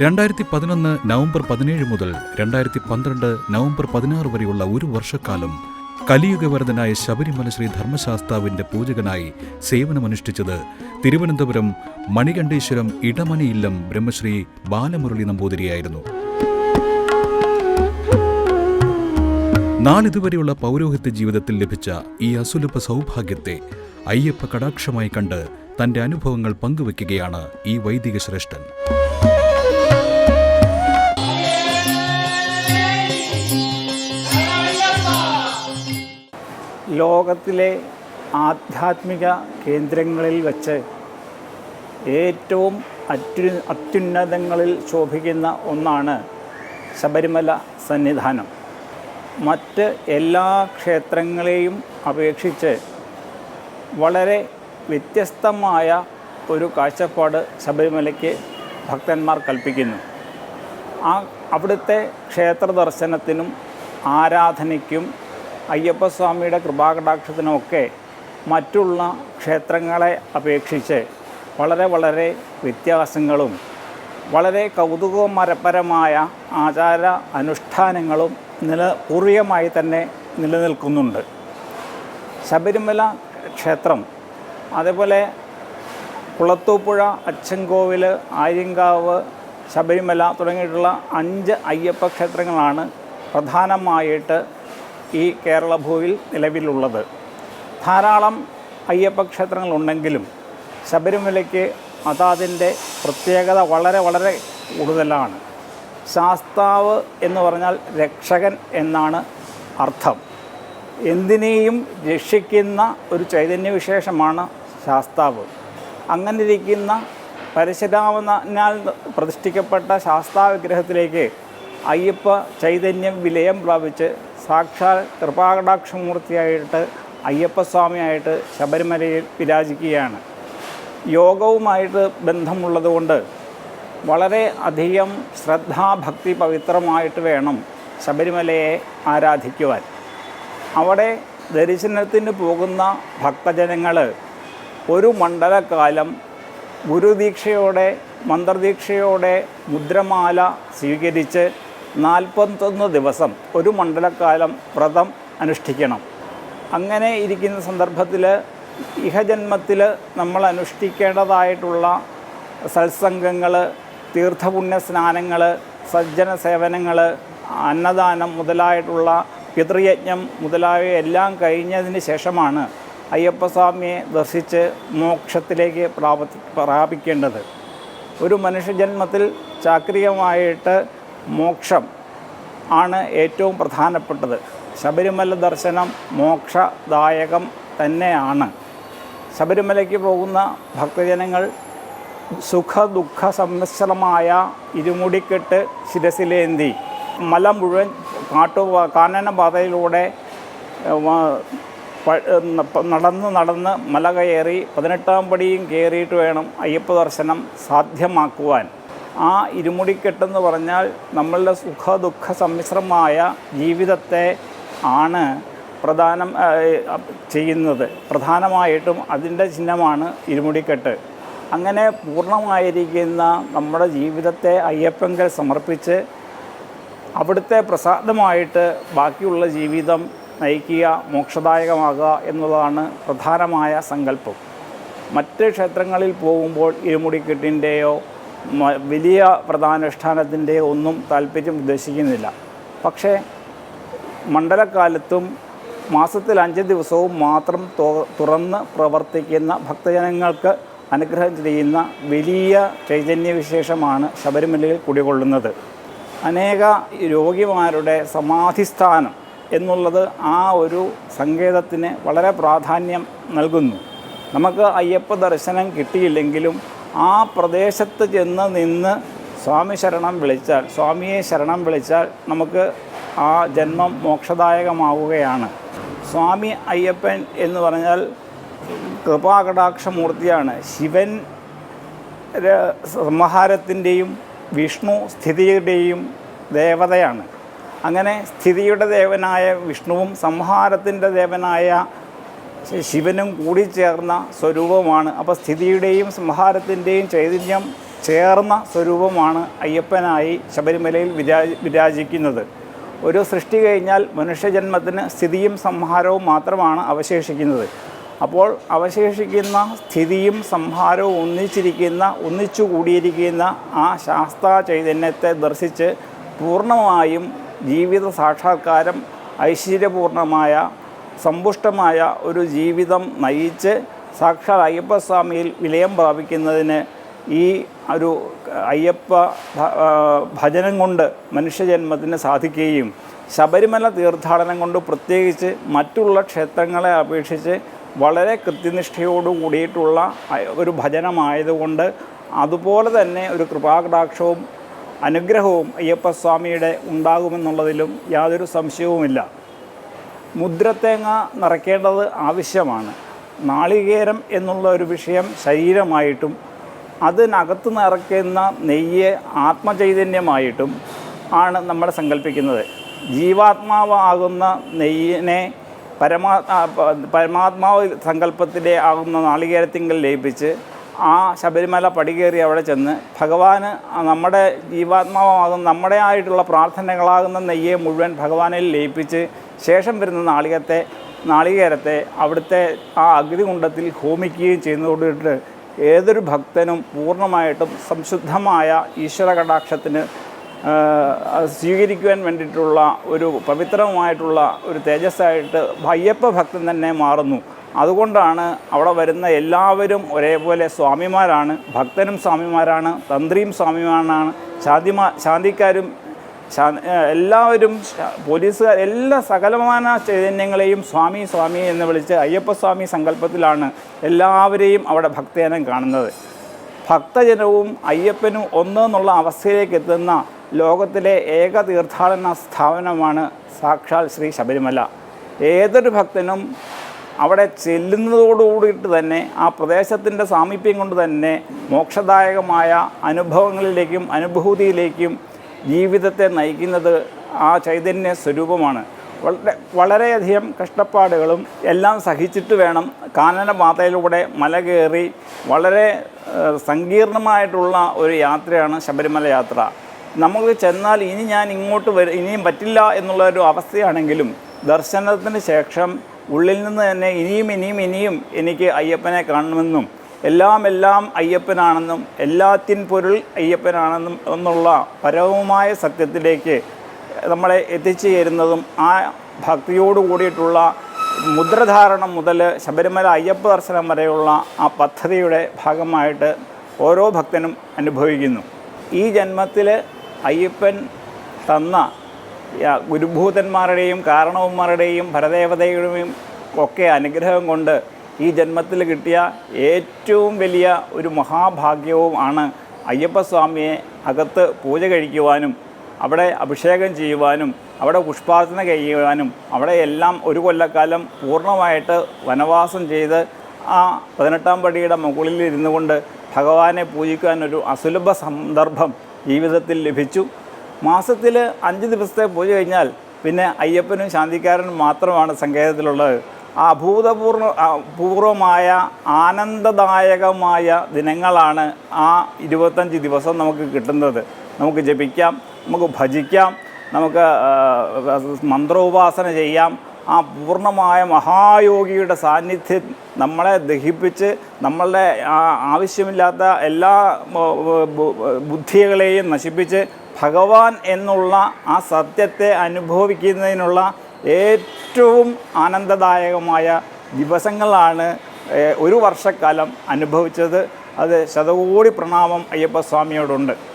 രണ്ടായിരത്തി പതിനൊന്ന് നവംബർ പതിനേഴ് മുതൽ രണ്ടായിരത്തി പന്ത്രണ്ട് നവംബർ പതിനാറ് വരെയുള്ള ഒരു വർഷക്കാലം കലിയുഗവരതനായ ശബരിമല ശ്രീ ധർമ്മശാസ്താവിന്റെ പൂജകനായി സേവനമനുഷ്ഠിച്ചത് തിരുവനന്തപുരം മണികണ്ഠേശ്വരം ഇടമണി ഇല്ലം ബ്രഹ്മശ്രീ ബാലമുരളി നമ്പൂതിരിയായിരുന്നു. നാളിതുവരെയുള്ള പൗരോഹിത്യ ജീവിതത്തിൽ ലഭിച്ച ഈ അസുലഭ സൗഭാഗ്യത്തെ അയ്യപ്പ കടാക്ഷമായി കണ്ട് തന്റെ അനുഭവങ്ങൾ പങ്കുവെക്കുകയാണ് ഈ വൈദിക ശ്രേഷ്ഠൻ. ലോകത്തിലെ ആധ്യാത്മിക കേന്ദ്രങ്ങളിൽ വച്ച് ഏറ്റവും അത്യു അത്യുന്നതങ്ങളിൽ ശോഭിക്കുന്ന ഒന്നാണ് ശബരിമല സന്നിധാനം. മറ്റ് എല്ലാ ക്ഷേത്രങ്ങളെയും അപേക്ഷിച്ച് വളരെ വ്യത്യസ്തമായ ഒരു കാഴ്ചപ്പാട് ശബരിമലയ്ക്ക് ഭക്തന്മാർ കൽപ്പിക്കുന്നു. ആ അവിടുത്തെ ക്ഷേത്ര ദർശനത്തിനും ആരാധനയ്ക്കും അയ്യപ്പസ്വാമിയുടെ കൃപാകടാക്ഷത്തിനുമൊക്കെ മറ്റുള്ള ക്ഷേത്രങ്ങളെ അപേക്ഷിച്ച് വളരെ വളരെ വ്യത്യാസങ്ങളും വളരെ കൗതുകമരപരമായ ആചാര അനുഷ്ഠാനങ്ങളും നില പൂർവികമായി തന്നെ നിലനിൽക്കുന്നുണ്ട്. ശബരിമല ക്ഷേത്രം അതേപോലെ കുളത്തൂപ്പുഴ അച്ചൻകോവിൽ ആര്യങ്കാവ് ശബരിമല തുടങ്ങിയിട്ടുള്ള അഞ്ച് അയ്യപ്പ ക്ഷേത്രങ്ങളാണ് പ്രധാനമായിട്ട് ഈ കേരള ഭൂവിൽ നിലവിലുള്ളത്. ധാരാളം അയ്യപ്പ ക്ഷേത്രങ്ങളുണ്ടെങ്കിലും ശബരിമലയ്ക്ക് അതാതിന്റെ പ്രത്യേകത വളരെ വളരെ കൂടുതലാണ്. ശാസ്താവ് എന്ന് പറഞ്ഞാൽ രക്ഷകൻ എന്നാണ് അർത്ഥം. എന്തിനേയും രക്ഷിക്കുന്ന ഒരു ചൈതന്യവിശേഷമാണ് ശാസ്താവ്. അങ്ങനെ ഇരിക്കുന്ന പരശുരാമനാൽ പ്രതിഷ്ഠിക്കപ്പെട്ട ശാസ്താവ് വിഗ്രഹത്തിലേക്ക് അയ്യപ്പ ചൈതന്യം വിലയം പ്രാപിച്ച് സാക്ഷാൽ കൃപാകടാക്ഷമൂർത്തിയായിട്ട് അയ്യപ്പസ്വാമിയായിട്ട് ശബരിമലയിൽ വിരാജിക്കുകയാണ്. യോഗവുമായിട്ട് ബന്ധമുള്ളതുകൊണ്ട് വളരെ അധികം ശ്രദ്ധാഭക്തി പവിത്രമായിട്ട് വേണം ശബരിമലയെ ആരാധിക്കുവാൻ. അവിടെ ദർശനത്തിന് പോകുന്ന ഭക്തജനങ്ങൾ ഒരു മണ്ഡലകാലം ഗുരുദീക്ഷയോടെ മന്ത്രദീക്ഷയോടെ മുദ്രമാല സ്വീകരിച്ച് നാൽപ്പത്തൊന്ന് ദിവസം ഒരു മണ്ഡലക്കാലം വ്രതം അനുഷ്ഠിക്കണം. അങ്ങനെ ഇരിക്കുന്ന സന്ദർഭത്തിൽ ഇഹജന്മത്തിൽ നമ്മൾ അനുഷ്ഠിക്കേണ്ടതായിട്ടുള്ള സത്സംഗങ്ങൾ തീർത്ഥപുണ്യ സ്നാനങ്ങൾ സജ്ജന സേവനങ്ങൾ അന്നദാനം മുതലായിട്ടുള്ള പിതൃയജ്ഞം മുതലായ എല്ലാം കഴിഞ്ഞതിന് ശേഷമാണ് അയ്യപ്പസ്വാമിയെ ദർശിച്ച് മോക്ഷത്തിലേക്ക് പ്രാപ പ്രാപിക്കേണ്ടത്. ഒരു മനുഷ്യജന്മത്തിൽ ചാക്രികമായിട്ട് മോക്ഷം ആണ് ഏറ്റവും പ്രധാനപ്പെട്ടത്. ശബരിമല ദർശനം മോക്ഷദായകം തന്നെയാണ്. ശബരിമലയ്ക്ക് പോകുന്ന ഭക്തജനങ്ങൾ സുഖ ദുഃഖ സമ്മിശ്രമായ ഇരുമുടിക്കെട്ട് ശിരസിലേന്തി. മല മുഴുവൻ കാട്ടു കാനനപാതയിലൂടെ നടന്ന് നടന്ന് മല കയറി പതിനെട്ടാം പടിയും കയറിയിട്ട് വേണം അയ്യപ്പ ദർശനം സാധ്യമാക്കുവാൻ. ആ ഇരുമുടിക്കെട്ടെന്ന് പറഞ്ഞാൽ നമ്മളുടെ സുഖ ദുഃഖ സമ്മിശ്രമായ ജീവിതത്തെ ആണ് പ്രധാനം ചെയ്യുന്നത്. പ്രധാനമായിട്ടും അതിന്റെ ചിഹ്നമാണ് ഇരുമുടിക്കെട്ട്. അങ്ങനെ പൂർണമായിരിക്കുന്ന നമ്മുടെ ജീവിതത്തെ അയ്യപ്പങ്കൽ സമർപ്പിച്ച് അവിടുത്തെ പ്രസാദമായിട്ട് ബാക്കിയുള്ള ജീവിതം നയിക്കുക മോക്ഷദായകമാകുക എന്നുള്ളതാണ് പ്രധാനമായ സങ്കല്പം. മറ്റ് ക്ഷേത്രങ്ങളിൽ പോകുമ്പോൾ ഇരുമുടിക്കെട്ടിന്റെയോ വലിയ പ്രധാനുഷ്ഠാനത്തിന്റെ ഒന്നും താല്പര്യം ഉദ്ദേശിക്കുന്നില്ല. പക്ഷേ മണ്ഡലകാലത്തും മാസത്തിൽ അഞ്ച് ദിവസവും മാത്രം തുറന്ന് പ്രവർത്തിക്കുന്ന ഭക്തജനങ്ങൾക്ക് അനുഗ്രഹം ചെയ്യുന്ന വലിയ ചൈതന്യവിശേഷമാണ് ശബരിമലയിൽ കുടികൊള്ളുന്നത്. അനേക രോഗിമാരുടെ സമാധിസ്ഥാനം എന്നുള്ളത് ആ ഒരു സങ്കേതത്തിന് വളരെ പ്രാധാന്യം നൽകുന്നു. നമുക്ക് അയ്യപ്പ ദർശനം കിട്ടിയില്ലെങ്കിലും ആ പ്രദേശത്ത് ചെന്ന് നിന്ന് സ്വാമി ശരണം വിളിച്ചാൽ സ്വാമിയെ ശരണം വിളിച്ചാൽ നമുക്ക് ആ ജന്മം മോക്ഷദായകമാവുകയാണ്. സ്വാമി അയ്യപ്പൻ എന്ന് പറഞ്ഞാൽ കൃപാകടാക്ഷമൂർത്തിയാണ്. ശിവൻ സംഹാരത്തിന്റെയും വിഷ്ണു സ്ഥിതിയുടെയും ദേവതയാണ്. അങ്ങനെ സ്ഥിതിയുടെ ദേവനായ വിഷ്ണുവും സംഹാരത്തിന്റെ ദേവനായ ശിവനും കൂടി ചേർന്ന സ്വരൂപമാണ്. അപ്പോൾ സ്ഥിതിയുടെയും സംഹാരത്തിന്റെയും ചൈതന്യം ചേർന്ന സ്വരൂപമാണ് അയ്യപ്പനായി ശബരിമലയിൽ വിരാ വിരാജിക്കുന്നത്. ഒരു സൃഷ്ടി കഴിഞ്ഞാൽ മനുഷ്യജന്മത്തിന് സ്ഥിതിയും സംഹാരവും മാത്രമാണ് അവശേഷിക്കുന്നത്. അപ്പോൾ അവശേഷിക്കുന്ന സ്ഥിതിയും സംഹാരവും ഒന്നിച്ചിരിക്കുന്ന ഒന്നിച്ചു കൂടിയിരിക്കുന്ന ആ ശാസ്ത്ര ചൈതന്യത്തെ ദർശിച്ച് പൂർണമായും ജീവിത സാക്ഷാത്കാരം ഐശ്വര്യപൂർണമായ സമ്പുഷ്ടമായ ഒരു ജീവിതം നയിച്ച് സാക്ഷാൽ അയ്യപ്പസ്വാമിയിൽ വിലയം പ്രാപിക്കുന്നതിന് ഈ ഒരു അയ്യപ്പ ഭജനം കൊണ്ട് മനുഷ്യജന്മത്തിന് സാധിക്കുകയും ശബരിമല തീർത്ഥാടനം കൊണ്ട് പ്രത്യേകിച്ച് മറ്റുള്ള ക്ഷേത്രങ്ങളെ അപേക്ഷിച്ച് വളരെ കൃത്യനിഷ്ഠയോടു കൂടിയിട്ടുള്ള ഒരു ഭജനമായതുകൊണ്ട് അതുപോലെ തന്നെ ഒരു കൃപാകടാക്ഷവും അനുഗ്രഹവും അയ്യപ്പസ്വാമിയുടെ ഉണ്ടാകുമെന്നുള്ളതിലും യാതൊരു സംശയവുമില്ല. മുദ്രത്തേങ്ങ നിറയ്ക്കേണ്ടത് ആവശ്യമാണ്. നാളികേരം എന്നുള്ള ഒരു വിഷയം ശരീരമായിട്ടും അതിനകത്ത് നിറയ്ക്കുന്ന നെയ്യ് ആത്മചൈതന്യമായിട്ടും ആണ് നമ്മൾ സങ്കല്പിക്കുന്നത്. ജീവാത്മാവാകുന്ന നെയ്യിനെ പരമാ പരമാത്മാവ് സങ്കല്പത്തിലെ ആകുന്ന നാളികേരത്തിങ്കൽ ലയിപ്പിച്ച് ആ ശബരിമല പടികേറി അവിടെ ചെന്ന് ഭഗവാന് നമ്മുടെ ജീവാത്മാവാകുന്ന നമ്മുടെ ആയിട്ടുള്ള പ്രാർത്ഥനകളാകുന്ന നെയ്യെ മുഴുവൻ ഭഗവാനിൽ ലയിപ്പിച്ച് ശേഷം വരുന്ന നാളികത്തെ നാളികേരത്തെ അവിടുത്തെ ആ അഗ്നികുണ്ടത്തിൽ ഹോമിക്കുകയും ചെയ്യുന്നതോടുകൂടി ഏതൊരു ഭക്തനും പൂർണമായിട്ടും സംശുദ്ധമായ ഈശ്വര കടാക്ഷത്തിന് സ്വീകരിക്കുവാൻ വേണ്ടിയിട്ടുള്ള ഒരു പവിത്രമായിട്ടുള്ള ഒരു തേജസ്സായിട്ട് ഭയ്യപ്പ ഭക്തൻ തന്നെ മാറുന്നു. അതുകൊണ്ടാണ് അവിടെ വരുന്ന എല്ലാവരും ഒരേപോലെ സ്വാമിമാരാണ്. ഭക്തനും സ്വാമിമാരാണ് തന്ത്രിയും സ്വാമിമാരാണ് ശാന്തിമാ ശാന്തിക്കാരും എല്ലാവരും പോലീസുകാർ എല്ലാ സകലമാന ചൈതന്യങ്ങളെയും സ്വാമി സ്വാമി എന്ന് വിളിച്ച് അയ്യപ്പസ്വാമി സങ്കല്പത്തിലാണ് എല്ലാവരെയും അവിടെ ഭക്തജനം കാണുന്നത്. ഭക്തജനവും അയ്യപ്പനും ഒന്നെന്നുള്ള അവസ്ഥയിലേക്ക് എത്തുന്ന ലോകത്തിലെ ഏക തീർത്ഥാടന സ്ഥാപനമാണ് സാക്ഷാൽ ശ്രീ ശബരിമല. ഏതൊരു ഭക്തനും അവിടെ ചെല്ലുന്നതോടുകൂടിയിട്ട് തന്നെ ആ പ്രദേശത്തിന്റെ സാമീപ്യം കൊണ്ട് തന്നെ മോക്ഷദായകമായ അനുഭവങ്ങളിലേക്കും അനുഭൂതിയിലേക്കും ജീവിതത്തെ നയിക്കുന്നത് ആ ചൈതന്യ സ്വരൂപമാണ്. വളരെ വളരെയധികം കഷ്ടപ്പാടുകളും എല്ലാം സഹിച്ചിട്ട് വേണം കാനനപാതയിലൂടെ മല കയറി വളരെ സങ്കീർണമായിട്ടുള്ള ഒരു യാത്രയാണ് ശബരിമല യാത്ര. നമുക്ക് ചെന്നാൽ ഇനി ഞാൻ ഇങ്ങോട്ട് വരും ഇനിയും പറ്റില്ല എന്നുള്ള ഒരു അവസ്ഥയാണെങ്കിലും ദർശനത്തിന് ശേഷം ഉള്ളിൽ നിന്ന് തന്നെ ഇനിയും ഇനിയും ഇനിയും എനിക്ക് അയ്യപ്പനെ കാണണമെന്നും എല്ലാം എല്ലാം അയ്യപ്പനാണെന്നും എല്ലാത്തിൻ പൊരുൾ അയ്യപ്പനാണെന്നും എന്നുള്ള പരവുമായ സത്യത്തിലേക്ക് നമ്മളെ എത്തിച്ചു തരുന്നതും ആ ഭക്തിയോട് കൂടിയിട്ടുള്ള മുദ്രധാരണം മുതൽ ശബരിമല അയ്യപ്പ ദർശനം വരെയുള്ള ആ പദ്ധതിയുടെ ഭാഗമായിട്ട് ഓരോ ഭക്തനും അനുഭവിക്കുന്നു. ഈ ജന്മത്തിൽ അയ്യപ്പൻ തന്ന ഗുരുഭൂതന്മാരുടെയും കാരണവന്മാരുടെയും ഭരദേവതയുടെയും ഒക്കെ അനുഗ്രഹം കൊണ്ട് ഈ ജന്മത്തിൽ കിട്ടിയ ഏറ്റവും വലിയ ഒരു മഹാഭാഗ്യവും ആണ് അയ്യപ്പസ്വാമിയെ അകത്ത് പൂജ കഴിക്കുവാനും അവിടെ അഭിഷേകം ചെയ്യുവാനും അവിടെ പുഷ്പാർച്ചന കഴിയുവാനും അവിടെ എല്ലാം ഒരു കൊല്ലക്കാലം പൂർണമായിട്ട് വനവാസം ചെയ്ത് ആ പതിനെട്ടാം പടിയുടെ മുകളിൽ ഇരുന്നു കൊണ്ട് ഭഗവാനെ പൂജിക്കാൻ ഒരു അസുലഭ സന്ദർഭം ജീവിതത്തിൽ ലഭിച്ചു. മാസത്തിൽ അഞ്ച് ദിവസത്തെ പൂജ കഴിഞ്ഞാൽ പിന്നെ അയ്യപ്പനും ശാന്തിക്കാരനും മാത്രമാണ് സങ്കേതത്തിലുള്ളത്. അഭൂതപൂർവ പൂർവമായ ആനന്ദദായകമായ ദിനങ്ങളാണ് ആ ഇരുപത്തഞ്ച് ദിവസം നമുക്ക് കിട്ടുന്നത്. നമുക്ക് ജപിക്കാം നമുക്ക് ഭജിക്കാം നമുക്ക് മന്ത്രോപാസന ചെയ്യാം. ആ പൂർണമായ മഹായോഗിയുടെ സാന്നിധ്യം നമ്മളെ ദഹിപ്പിച്ച് നമ്മളുടെ ആവശ്യമില്ലാത്ത എല്ലാ ബുദ്ധികളെയും നശിപ്പിച്ച് ഭഗവാൻ എന്നുള്ള ആ സത്യത്തെ അനുഭവിക്കുന്നതിനുള്ള ഏറ്റവും ആനന്ദദായകമായ ദിവസങ്ങളാണ് ഒരു വർഷക്കാലം അനുഭവിച്ചത്. അത് ശതകോടി പ്രണാമം അയ്യപ്പസ്വാമിയോടുണ്ട്.